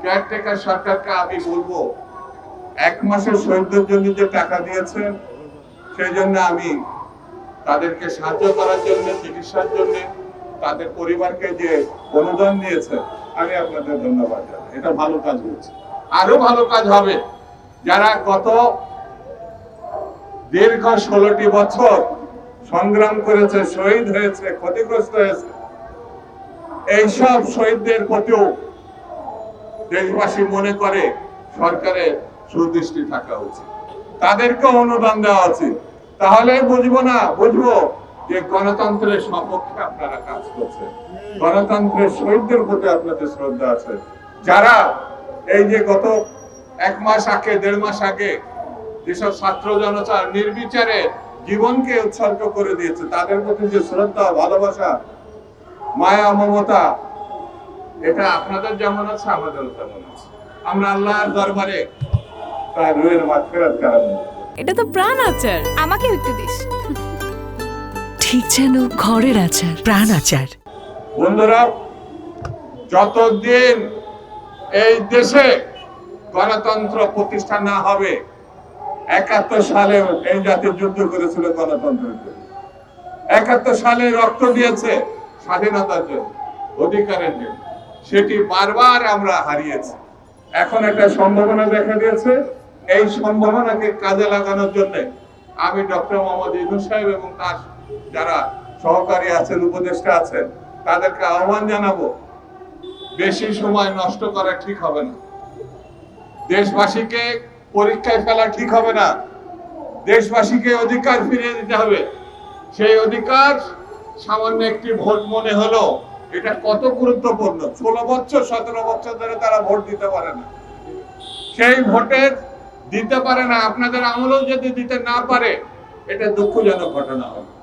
Caretaker সরকারকে আমি বলব? এক মাসের শহীদদের জন্য যে টাকা দিয়েছেন সেই জন্য আমি তাদেরকে সাহায্য করার জন্য, চিকিৎসার জন্য, তাদের পরিবারকে যে অনুদান দিয়েছে, আমি আপনাদের ধন্যবাদ জানাই। এটা ভালো কাজ হয়েছে। আরও ভালো কাজ হবে। যারা গত দীর্ঘ ষোলোটি বছর সংগ্রাম করেছে, শহীদ হয়েছে, ক্ষতিগ্রস্ত হয়েছে, এইসব শহীদদের প্রতিও দেশবাসী মনে করে সরকারের সুদৃষ্টি থাকা উচিত। তাদেরকে অনুদান দেওয়া উচিত। তাহলে বুঝব না, বুঝব যে গণতন্ত্রের সপক্ষে আপনারা কাজ করছেন। গণতন্ত্রের শহীদদের প্রতি আপনাদের শ্রদ্ধা আছে। যারা এই যে গত এক মাস আগে, দেড় মাস আগে যেসব ছাত্র জনতা নির্বিচারে জীবনকে উৎসর্গ করে দিয়েছে, তাদের প্রতি যে শ্রদ্ধা, ভালোবাসা, মায়া, মমতা এটা আপনাদের যেমন আছে আমাদেরও তেমন আছে। আমরা আল্লাহর দরবারে তার রুহের মাগফিরাত কামনা এটা তো প্রাণ আচার। আমাকেও একটু দিস। ঠিক যেন ঘরের আচার প্রাণ আচার। বন্ধুরা যতদিন এই দেশে গণতন্ত্র প্রতিষ্ঠা না হবে একাত্তর সালে এই জাতির যুদ্ধ করেছিল গণতন্ত্রের জন্য। একাত্তর সালে রক্ত দিয়েছে স্বাধীনতার জন্য অধিকারের জন্য। সেটি বারবার আমরা হারিয়েছি। এখন একটা সম্ভাবনা দেখা দিয়েছে। এই সম্ভাবনাকে কাজে লাগানোর জন্য আমি ডক্টর মোহাম্মদ ইউনুস সাহেব এবং তার যারা সহকারী আছেন, উপদেষ্টা আছেন, তাদেরকে আহ্বান জানাব, বেশি সময় নষ্ট করা ঠিক হবে না। দেশবাসীকে পরীক্ষায় ফেলা ঠিক হবে না। দেশবাসীকে অধিকার ফিরিয়ে দিতে হবে। সেই অধিকার সামান্য একটি ভোট মনে হলো এটা কত গুরুত্বপূর্ণ? ষোলো বছর, সতেরো বছর ধরে তারা ভোট দিতে পারে না। সেই ভোটের দিতে পারে না, আপনাদের আমলেও যদি দিতে না পারে, এটা দুঃখজনক ঘটনা হবে।